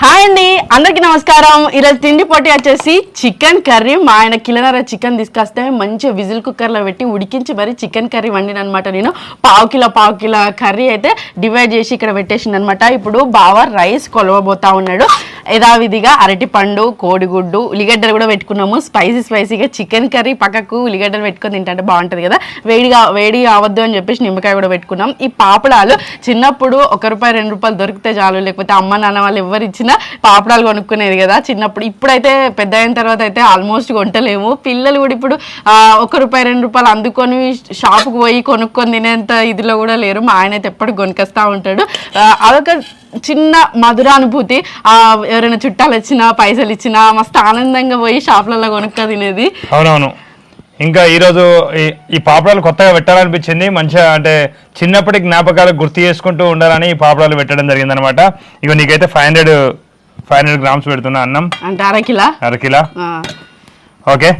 Hi అండి అందరికి నమస్కారం. ఈరోజు తిండి పొట్టి వచ్చేసి చికెన్ కర్రీ. మా ఆయన కిలోనర చికెన్ తీసుకొస్తే మంచిగా విజిల్ కుక్కర్లో పెట్టి ఉడికించి మరి చికెన్ కర్రీ వండిన అనమాట నేను. పావు కిలో పావు కిలో కర్రీ అయితే డివైడ్ చేసి ఇక్కడ పెట్టేసింది అనమాట ఇప్పుడు బావ రైస్ కొలవబోతా ఉన్నాడు. యథావిధిగా అరటిపండు కోడిగుడ్డు ఉల్లిగడ్డలు కూడా పెట్టుకున్నాము. స్పైసీ స్పైసీగా చికెన్ కర్రీ పక్కకు ఉల్లిగడ్డలు పెట్టుకొని తింటే బాగుంటుంది కదా. వేడిగా వేడి అవద్దు అని చెప్పేసి నిమ్మకాయ కూడా పెట్టుకున్నాం. ఈ పాపడాలు చిన్నప్పుడు ఒక రూపాయి రెండు రూపాయలు దొరికితే చాలు. లేకపోతే అమ్మ నాన్న వాళ్ళు ఎవరు ఇచ్చినా పాపడాలు కొనుక్కునేది కదా చిన్నప్పుడు. ఇప్పుడైతే పెద్ద అయిన తర్వాత అయితే ఆల్మోస్ట్ కొంటలేము. పిల్లలు కూడా ఇప్పుడు ఒక రూపాయి రెండు రూపాయలు అందుకొని షాపుకు పోయి కొనుక్కొని తినేంత ఇదిలో కూడా లేరు. మా ఆయన అయితే ఎప్పుడు కొనుకొస్తూ ఉంటాడు. అదొక చిన్న మధుర అనుభూతి ఆ, ఎవరైనా చుట్టాలు వచ్చినా పైసలు ఇచ్చినా మస్తు ఆనందంగా పోయి షాపులలో కొనుక్క తినేది. అవునవును. ఇంకా ఈరోజు ఈ- ఈ పాపడాలు కొత్తగా పెట్టాలనిపించింది. మంచిగా అంటే చిన్నప్పటి జ్ఞాపకాలు గుర్తు చేసుకుంటూ ఉండాలని ఈ పాపడాలు పెట్టడం జరిగిందనమాట. ఇక నీకైతే five hundred five hundred grams పెడుతున్నా అన్నం. అంటే అరకిలా అరకిలా ఓకే.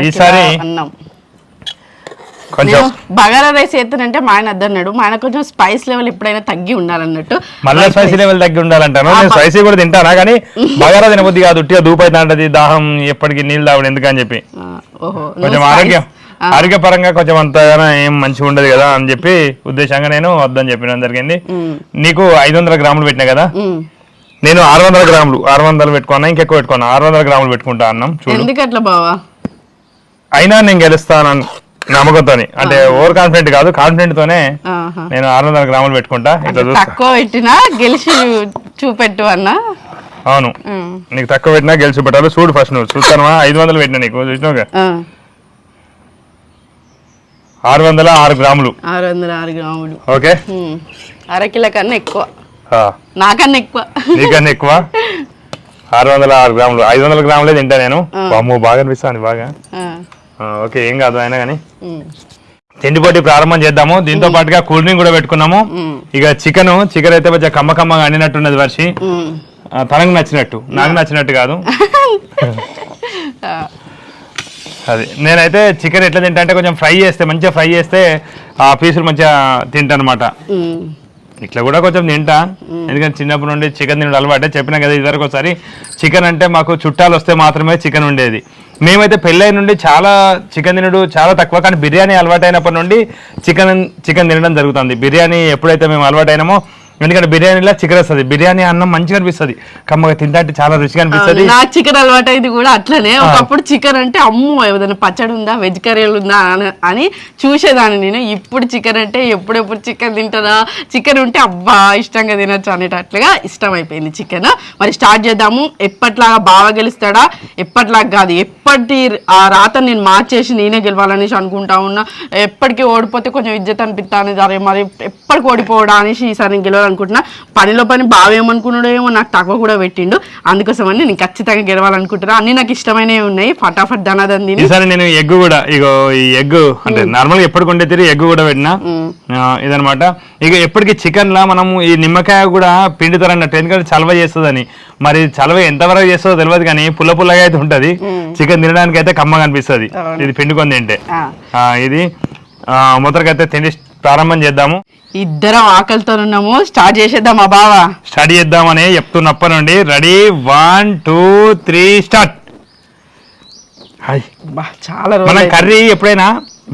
ఈసారి- అన్నం. కొంచెం బగారా రైస్ చేస్తానంటే మా ఆయన అద్దన్నాడు. మా ఆయన కొంచెం స్పైస్ లెవెల్ ఎప్పుడైనా తగ్గి ఉండాలన్నట్టు. మళ్ళీ స్పైసీ లెవెల్ తగ్గి ఉండాలంటాను. నేను స్పైసీ కూడా తింటానా కానీ బగారా తినబుద్ధి కాదు. ఉట్టిగా దూపైతే అంటది దాహం ఎప్పటికీ నీళ్ళు తాగడం ఎందుకని చెప్పి. కొంచెం ఆరోగ్యం ఆరోగ్యపరంగా కొంచెం అంతగానో ఏం మంచిగా ఉండదు కదా అని చెప్పి ఉద్దేశంగా నేను వద్దని చెప్పిన జరిగింది. నీకు ఐదు వందల గ్రాములు పెట్టినా కదా. నేను ఆరు వందల గ్రాములు ఆరు వందలు పెట్టుకున్నా ఇంకెక్కువ పెట్టుకున్నా. ఆరు వందల గ్రాములు పెట్టుకుంటా అన్నం చూడు. ఎందుకు అట్లా బావా? అయినా నేను గెలుస్తాను నమ్మకంతో అంటే ఓవర్ కాన్ఫిడెంట్ కాదు కాన్ఫిడెంట్ తోనే. నేను ఆరు వందల గ్రాములు పెట్టుకుంటా. ఇట్లా తక్కువ పెట్టినా గెలిచి చూపెట్టు అన్న? అవును. నీకు తక్కువ పెట్టినా గెలిచి పెట్టాలి చూడు ఫస్ట్ నువ్వు. చూస్తాను ఐదు వందలు పెట్టినా నీకు. చూసినావుగా? ఆ, ఆరు వందల ఆరు గ్రాములు. ఆరు వందల ఆరు గ్రాములు. ఓకే? అరకిల కన్నా ఎక్కువ. నాకన్నా ఎక్కువ. నీకన్నా ఎక్కువ? ఆరు వందల ఆరు గ్రాములు. ఐదు వందల గ్రాములే తింటా నేను. బాగా అనిపిస్తుంది బాగా. ఓకే ఏం కాదు అయినా కానీ. తిండి పోటీ ప్రారంభం చేద్దాము. దీంతో పాటుగా కూల్ డ్రింక్ కూడా పెట్టుకున్నాము. ఇక చికెన్ చికెన్ అయితే కొంచెం కమ్మ కమ్మగా అండినట్టున్నది వర్షి. తనకు నచ్చినట్టు. నాకు నచ్చినట్టు కాదు. అది. నేనైతే చికెన్ ఎట్లా తింటా అంటే కొంచెం ఫ్రై చేస్తే మంచిగా ఫ్రై చేస్తే ఆ పీసులు మంచిగా తింటా అనమాట ఉమ్, ఇట్లా కూడా కొంచెం తింటా. ఎందుకంటే చిన్నప్పటి నుండి చికెన్ తినడం అలవాటే. చెప్పినా కదా ఇదివరకు ఒకసారి చికెన్ అంటే మాకు చుట్టాలు వస్తే మాత్రమే చికెన్ ఉండేది. మేమైతే పెళ్ళై నుండి చాలా చికెన్ తినడు చాలా తక్కువ కానీ బిర్యానీ అలవాటైనప్పటి నుండి చికెన్ చికెన్ తినడం జరుగుతుంది. బిర్యానీ ఎప్పుడైతే మేము అలవాటైనామో ఎందుకంటే బిర్యానీలో చికెన్ వస్తుంది. బిర్యానీ అన్నం మంచిగా అనిపిస్తుంది. కమ్మగా తింటా చాలా రుచిగా అనిపిస్తుంది. నాకు చికెన్ అలవాటు అయింది కూడా అట్లనే. ఒకప్పుడు చికెన్ అంటే అమ్మో ఏదైనా పచ్చడి ఉందా వెజ్ కర్రీలు ఉందా అని- చూసేదాన్ని నేను. ఇప్పుడు చికెన్ అంటే ఎప్పుడెప్పుడు చికెన్ తింటారా చికెన్ ఉంటే అబ్బా ఇష్టంగా తినొచ్చు అనేటట్లుగా ఇష్టం అయిపోయింది చికెన్. మరి స్టార్ట్ చేద్దాము. ఎప్పట్లాగా బాగా గెలుస్తాడా? ఎప్పట్లాగా కాదు. ఎప్పటి ఆ రాత నేను మార్చేసి నేనే గెలవాలనేసి అనుకుంటా ఉన్నా. ఎప్పటికీ ఓడిపోతే కొంచెం ఇజ్జత్ అనిపిస్తాను మరి ఎప్పటికి ఓడిపోవడా అనేసి ఈసారి నేను గెలవాలనుకుంటున్నా పనిలో పని బాగా ఏమనుకున్నాడో ఏమో నాకు తక్కువ కూడా పెట్టిండు. అందుకోసమని నేను ఖచ్చితంగా గెలవాలనుకుంటున్నా. అన్ని నాకు ఇష్టమైనవి ఉన్నాయి. ఫటాఫట్ ఈసారి నేను ఎగ్ కూడా ఇగో ఈ ఎగ్ అంటే నార్మల్గా ఎప్పటికి ఉండే తిరిగి ఎగ్ కూడా పెట్టినా. ఇదనమాట. ఇక ఎప్పటికీ చికెన్ లా మనము ఈ నిమ్మకాయ కూడా పిండుతారన్నట్టు. ఎందుకంటే చలవ చేస్తుందని. మరి చలవ ఎంతవరకు చేస్తుందో తెలియదు కానీ పుల్ల పుల్లగా అయితే ఉంటది. చికెన్ తినడానికి అయితే కమ్మగా అనిపిస్తుంది. అవును. ఇది పిండుకొని తింటే. ఆ, ఆ, ఇది మొదటికైతే తిండి ప్రారంభం చేద్దాము. ఇద్దరం ఆకలితో ఉన్నాము స్టార్ట్ చేసేద్దాం మా బావ? స్టడీ చేద్దామని చెప్తున్నప్పటి నుండి ready? One two three start. బా, చాలా మనం రోజులు కర్రీ ఎప్పుడైనా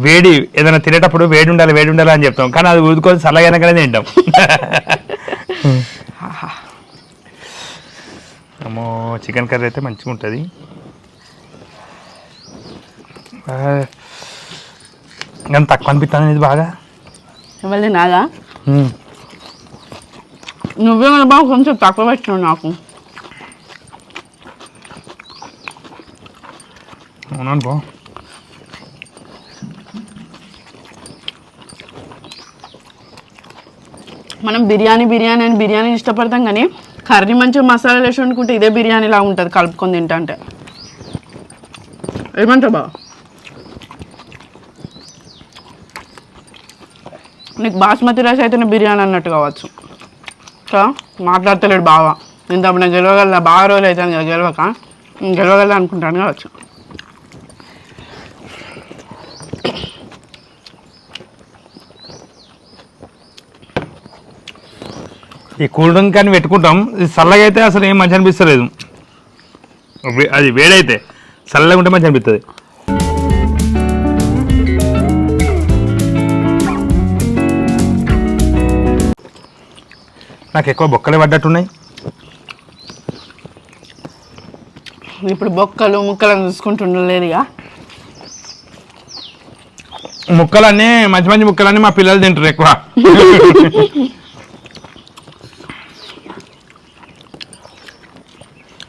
వేడి ఏదైనా తినేటప్పుడు వేడి ఉండాలి వేడి ఉండాలి అని చెప్తాం. కానీ అది ఉదుకొని చల్లగానే తింటాం. అమ్మో చికెన్ కర్రీ అయితే మంచిగా ఉంటుంది. కానీ తక్కువ అనిపిస్తుంది ఇది బాగా. మళ్ళీ నాదా? నువ్వేమైనా బాగా కొంచెం తక్కువ పెట్టినావు నాకు. అవునండి బా మనం బిర్యానీ బిర్యానీ అని బిర్యానీ ఇష్టపడతాం కానీ కర్రీ మంచిగా మసాలాలు వేసి వండుకుంటే ఇదే బిర్యానీ లాగా ఉంటుంది కలుపుకొని తింటా అంటే. ఏమంటావు బావ? నీకు బాస్మతి రైస్ అయితేనే బిర్యానీ అన్నట్టు కావచ్చు. సో మాట్లాడతలేడు బావ. ఇంత అప్పుడు నేను గెలవగల బాగా రోజులు అవుతాను కదా గెలవక? గెలవగల అనుకుంటాను కావచ్చు. ఈ కూల్ డ్రింక్ అని పెట్టుకుంటాం. ఇది చల్లగా అయితే అసలు ఏం మంచి అనిపిస్తలేదు. అది వేడైతే. చల్లగా ఉంటే మంచి అనిపిస్తుంది నాకు ఎక్కువ బొక్కలే పడ్డట్టున్నాయి. ఇప్పుడు బొక్కలు ముక్కలను చూసుకుంటుండలేదు ఇక ముక్కలన్నీ మంచి మంచి ముక్కలన్నీ మా పిల్లలు తింటారు ఎక్కువ.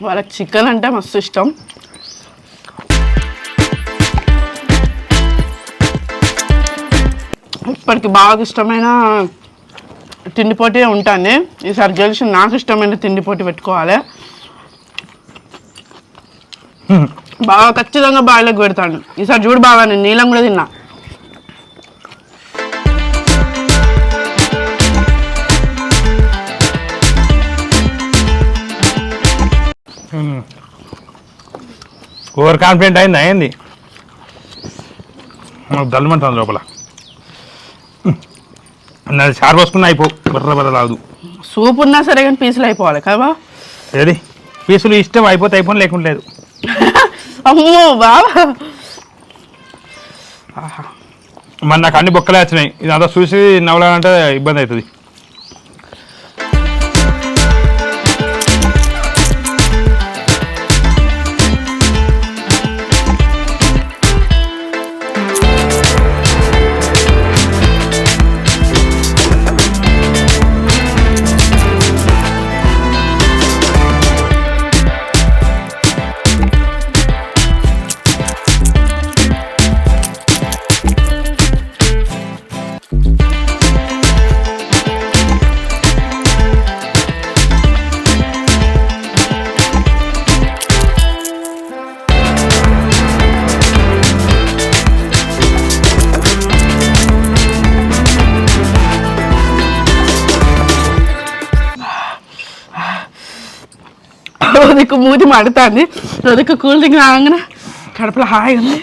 వాళ్ళకి చికెన్ అంటే మస్తు ఇష్టం. ఇప్పటికి బాగా ఇష్టమైన తిండి పోటీ ఉంటాను. ఈసారి గెలిచి నాకు ఇష్టమైన తిండి పోటీ పెట్టుకోవాలి బాగా ఖచ్చితంగా బాయిలోకి పెడతాను. ఈసారి చూడు బాగా నేను నీలం కూడా తిన్నా. ఓవర్ కాన్ఫిడెంట్ అయింది అయింది దల్మంటుంది లోపల. నాది చారు పోసుకున్న అయిపో బర్ర బర్ర రాదు సూప్ ఉన్నా సరే కానీ పీసులు అయిపోవాలి కదా ఏది? పీసులు ఇష్టం అయిపోతే అయిపోయి లేకుండా లేదు. అమ్మో బాబా మరి నాకు అన్ని బొక్కలే వచ్చినాయి. ఇది అంతా చూసి నవ్వాలంటే ఇబ్బంది అవుతుంది. రోజుకు మూతి మడుతుంది రోజుకు కూల్ డ్రింక్ రాగానే కడుపులో హాయిగా ఉంది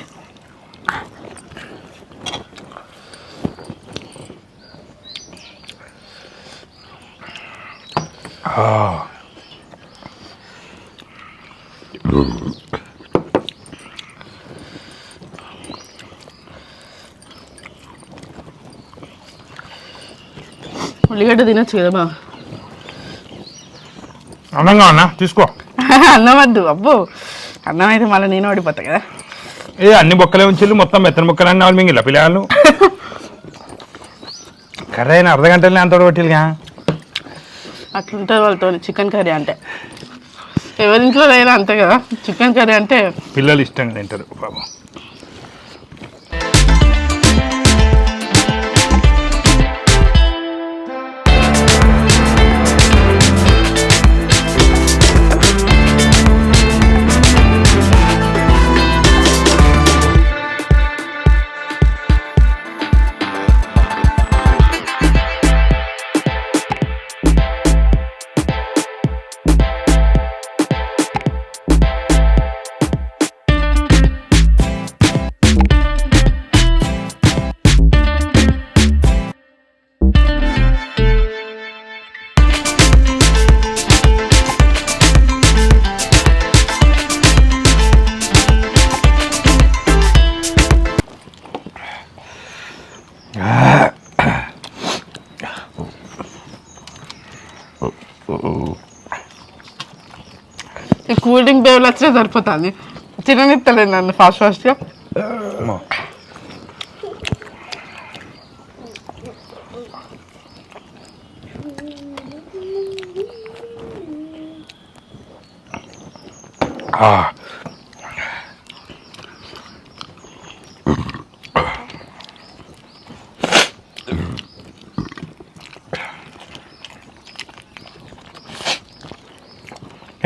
ఉల్లిగడ్డ తినొచ్చు కదా బా అందంగా ఉన్నా తీసుకో అన్నం వద్దు అబ్బో. అన్నం అయితే మళ్ళీ నేను ఓడిపోతా కదా. ఏ అన్ని బొక్కలే ఉంచి మొత్తం మెత్తని బొక్కలు అన్ని వాళ్ళు మింగిల పిల్లలు కర్రీ అయినా అర్ధ గంటలనే అంత కొట్టిల్గా అట్లుంటుంది వాళ్ళతో చికెన్ కర్రీ అంటే. ఎవరింట్లో అయినా అంతే కదా. చికెన్ కర్రీ అంటే పిల్లలు ఇష్టంగా తింటారు బాబు. ఈ కూల్ డ్రింక్ బేబులు వచ్చినా సరిపోతుంది తిననిస్తలేదు నన్ను ఫాస్ట్ ఫాస్ట్గా అమ్మో.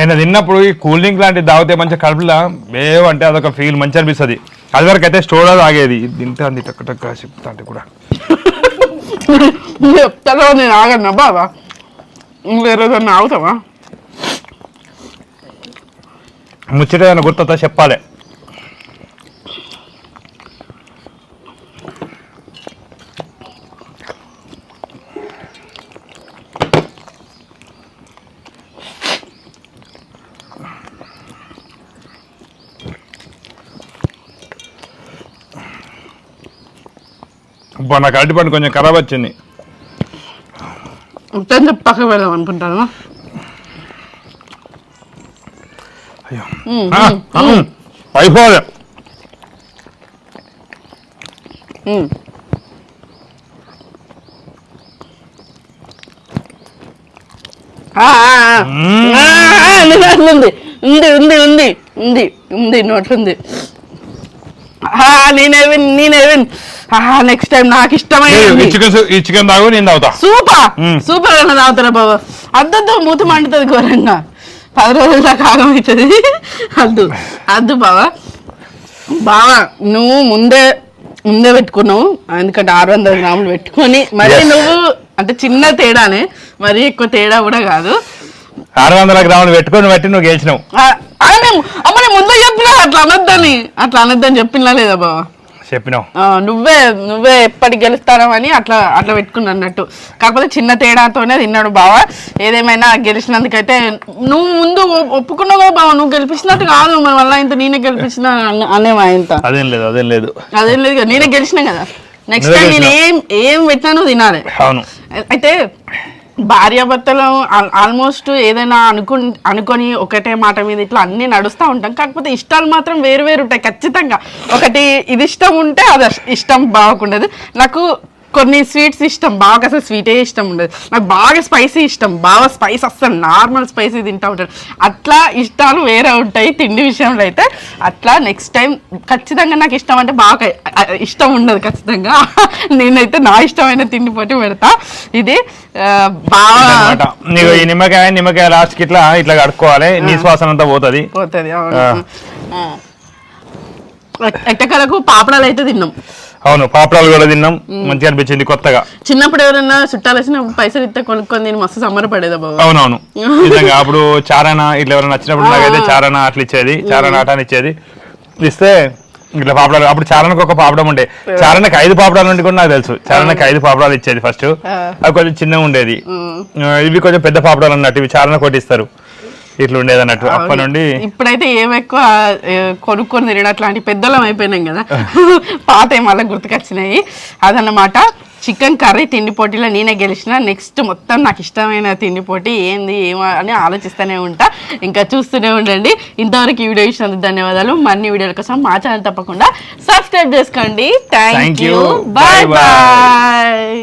నేను తిన్నప్పుడు ఈ కూల్ డ్రింక్ లాంటి తాగితే మంచిగా కడుపులో బేవ్ అంటే అదొక ఫీల్ మంచి అనిపిస్తుంది. అది వరకు అయితే స్టోర్ తాగేది. తింటే అంది టక్ టక్ చెప్తా అంటే కూడా. నేను ఆగన్నా బాబా వేరే దాన్ని ఆగుతావా? ముచ్చట గుర్తుందా చెప్పాలి. అబ్బా నాకు అరటిపండు కొంచెం ఖరాబ్ వచ్చింది. మొత్తం పక్కకు వెళ్దాం అనుకుంటాను. అయ్యో. అయిపోలే. ఉంది, ఉంది. ఉంది ఉంది ఉంది ఉంది నోట్లుంది. నేనేవిన్ నేనేవిన్ నెక్స్ట్ టైం నాకు ఈ చికెన్ ఈ చికెన్ తాగు నేను తాగుతా. సూపర్. సూపర్ అన్న తాగుతారా బాబా? అద్దద్దు మూతి మండుతుంది ఘోరంగా. పది రోజుల దాకా ఆగమవుతుంది అద్దు అద్దు బావా. బావా నువ్వు ముందే ముందే పెట్టుకున్నావు. ఎందుకంటే ఆరు వందల గ్రాములు పెట్టుకొని మరి. నువ్వు అంటే చిన్న తేడానే మరి ఎక్కువ తేడా కూడా కాదు. ఆరు వందల గ్రాములు పెట్టుకొని పెట్టి నువ్వు గెలిచినావు. ముందే చెప్పినా అట్లా అనొద్దని. అట్లా అనొద్దని చెప్పినా లేదా బావా? చెప్పినావు. ఆ, నువ్వే నువ్వే ఎప్పటికి గెలుస్తారని అట్లా అట్లా పెట్టుకున్నా అన్నట్టు. కాకపోతే చిన్న తేడాతోనే తిన్నాడు బావ. ఏదేమైనా గెలిచినందుకైతే నువ్వు ముందు ఒ- ఒప్పుకున్నావు కదా బావ నువ్వు గెలిపించినట్టు కాదు. మన వల్ల ఇంత నేనే గెలిపించిన అన్న- అనేవా ఇంత. అదేం లేదు అదేం లేదు. అదేం లేదు కదా నేనే గెలిచినా కదా. నెక్స్ట్ నువ్వే టైం నేను ఏం ఏం పెట్టినా నువ్వు తినాలి. అవును. అయితే భార్యాభర్తలు ఆల్మోస్ట్ ఏదైనా అనుకు అనుకొని ఒకటే మాట మీద ఇట్లా అన్ని నడుస్తూ ఉంటాం. కాకపోతే ఇష్టాలు మాత్రం వేరు వేరు ఉంటాయి ఖచ్చితంగా. ఒకటి ఇది ఇష్టం ఉంటే అది ఇష్టం బాగుండదు. నాకు కొన్ని స్వీట్స్ ఇష్టం. బాగా అసలు స్వీటే ఇష్టం ఉండదు. నాకు బాగా స్పైసీ ఇష్టం. బాగా స్పైస్ అసలు నార్మల్ స్పైసీ తింటా ఉంటాను. అట్లా ఇష్టాలు వేరే ఉంటాయి తిండి విషయంలో అయితే. అట్లా నెక్స్ట్ టైం ఖచ్చితంగా నాకు ఇష్టం అంటే బాగా ఇష్టం ఉండదు ఖచ్చితంగా. నేనైతే నా ఇష్టమైన తిండి పోటీ పెడతా. ఇది బాగా ఈ నిమ్మకాయ నిమ్మకాయ లాస్ట్కి ఇట్లా ఇట్లా కడుక్కోవాలి. నీ శ్వాసన అంతా పోతుంది. పోతుంది అవును. ఎట్టకలకు పాపడాలు అయితే తిన్నాం. అవును పాపడాలు కూడా తిన్నాం. మంచిగా అనిపించింది కొత్తగా. చిన్నప్పుడు ఎవరైనా చుట్టాలు వచ్చిన పైసలు ఇస్తే కొనుక్కొని నేను మస్తు సంబరపడేదా బాబు. అవునవును. నిజంగా అప్పుడు చారానా ఇట్లా ఎవరైనా వచ్చినప్పుడు నాకైతే చారానా అట్లా ఇచ్చేది చారానా అటాని ఇచ్చేది. ఇస్తే ఇట్లా పాపడాలు అప్పుడు చారణకు ఒక పాపడం ఉండే. చారణకి ఐదు పాపడాలు ఉండి కూడా నాకు తెలుసు. చారణకి ఐదు పాపడాలు ఇచ్చేది ఫస్ట్. అవి కొంచెం చిన్నగా ఉండేది. ఇవి కొంచెం పెద్ద పాపడాలు అన్నట్టు ఇవి చారణ కొట్టిస్తారు ఇట్లా ఉండేది అన్నట్టు అప్పటి నుండి ఇప్పుడైతే ఏం ఎక్కువ ఏ, కొనుక్కొని తినడం అట్లాంటి పెద్దలం అయిపోయినాం కదా. పాత మళ్ళీ గుర్తుకొచ్చినాయి. అదన్నమాట చికెన్ కర్రీ తిండి పోటీలో నేనే గెలిచిన నెక్స్ట్ మొత్తం నాకు ఇష్టమైన తిండి పోటీ ఏంది ఏమో అని ఆలోచిస్తూనే ఉంటా. ఇంకా చూస్తూనే ఉండండి. ఇంతవరకు ఈ వీడియో ఇచ్చినందుకు ధన్యవాదాలు. మరిన్ని వీడియోల కోసం మా ఛానల్ తప్పకుండా సబ్స్క్రైబ్ చేసుకోండి. Thank you. బాయ్. బాయ్